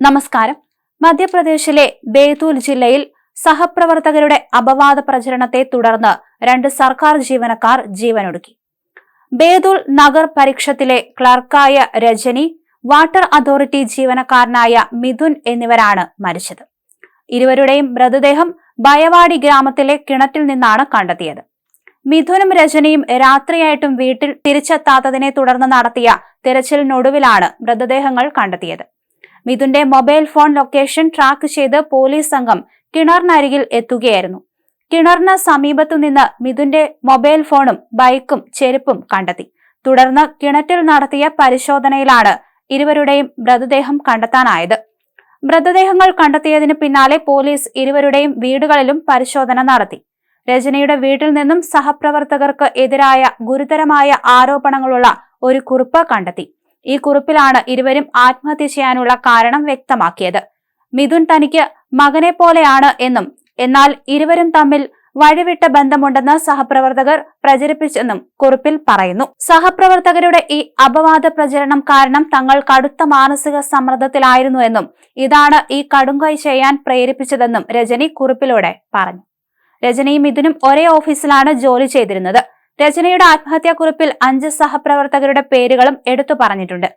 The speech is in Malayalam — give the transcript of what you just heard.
നമസ്കാരം. മധ്യപ്രദേശിലെ ബേതൂൽ ജില്ലയിൽ സഹപ്രവർത്തകരുടെ അപവാദ പ്രചരണത്തെ തുടർന്ന് രണ്ട് സർക്കാർ ജീവനക്കാർ ജീവനൊടുക്കി. ബേതൂൽ നഗർ പരീക്ഷത്തിലെ ക്ലർക്കായ രജനി വാട്ടർ അതോറിറ്റി ജീവനക്കാരനായ മിഥുൻ എന്നിവരാണ് മരിച്ചത്. ഇരുവരുടെയും മൃതദേഹം ബയവാടി ഗ്രാമത്തിലെ കിണറ്റിൽ നിന്നാണ് കണ്ടെത്തിയത്. മിഥുനും രജനിയും രാത്രിയായിട്ടും വീട്ടിൽ തിരിച്ചെത്താത്തതിനെ തുടർന്ന് നടത്തിയ തിരച്ചിലിനൊടുവിലാണ് മൃതദേഹങ്ങൾ കണ്ടെത്തിയത്. മിഥുന്റെ മൊബൈൽ ഫോൺ ലൊക്കേഷൻ ട്രാക്ക് ചെയ്ത് പോലീസ് സംഘം കിണറിനരികിൽ എത്തുകയായിരുന്നു. കിണറിന് സമീപത്തു നിന്ന് മിഥുന്റെ മൊബൈൽ ഫോണും ബൈക്കും ചെരുപ്പും കണ്ടെത്തി. തുടർന്ന് കിണറ്റിൽ നടത്തിയ പരിശോധനയിലാണ് ഇരുവരുടെയും മൃതദേഹം കണ്ടെത്താനായത്. മൃതദേഹങ്ങൾ കണ്ടെത്തിയതിന് പിന്നാലെ പോലീസ് ഇരുവരുടെയും വീടുകളിലും പരിശോധന നടത്തി. രജനിയുടെ വീട്ടിൽ നിന്നും സഹപ്രവർത്തകർക്ക് എതിരായ ഗുരുതരമായ ആരോപണങ്ങളുള്ള ഒരു കുറിപ്പ് കണ്ടെത്തി. ഈ കുറിപ്പിലാണ് ഇരുവരും ആത്മഹത്യ ചെയ്യാനുള്ള കാരണം വ്യക്തമാക്കിയത്. മിഥുൻ തനിക്ക് മകനെ പോലെയാണ് എന്നും എന്നാൽ ഇരുവരും തമ്മിൽ വഴിവിട്ട ബന്ധമുണ്ടെന്ന് സഹപ്രവർത്തകർ പ്രചരിപ്പിച്ചെന്നും കുറിപ്പിൽ പറയുന്നു. സഹപ്രവർത്തകരുടെ ഈ അപവാദ പ്രചരണം കാരണം തങ്ങൾ കടുത്ത മാനസിക സമ്മർദ്ദത്തിലായിരുന്നു എന്നും ഇതാണ് ഈ കടുങ്കൈ ചെയ്യാൻ പ്രേരിപ്പിച്ചതെന്നും രജനി കുറിപ്പിലൂടെ പറഞ്ഞു. രജനിയും മിഥുനും ഒരേ ഓഫീസിലാണ് ജോലി ചെയ്തിരുന്നത്. രചനയുടെ ആത്മഹത്യാക്കുറിപ്പിൽ അഞ്ച് സഹപ്രവർത്തകരുടെ പേരുകളും എടുത്തു പറഞ്ഞിട്ടുണ്ട്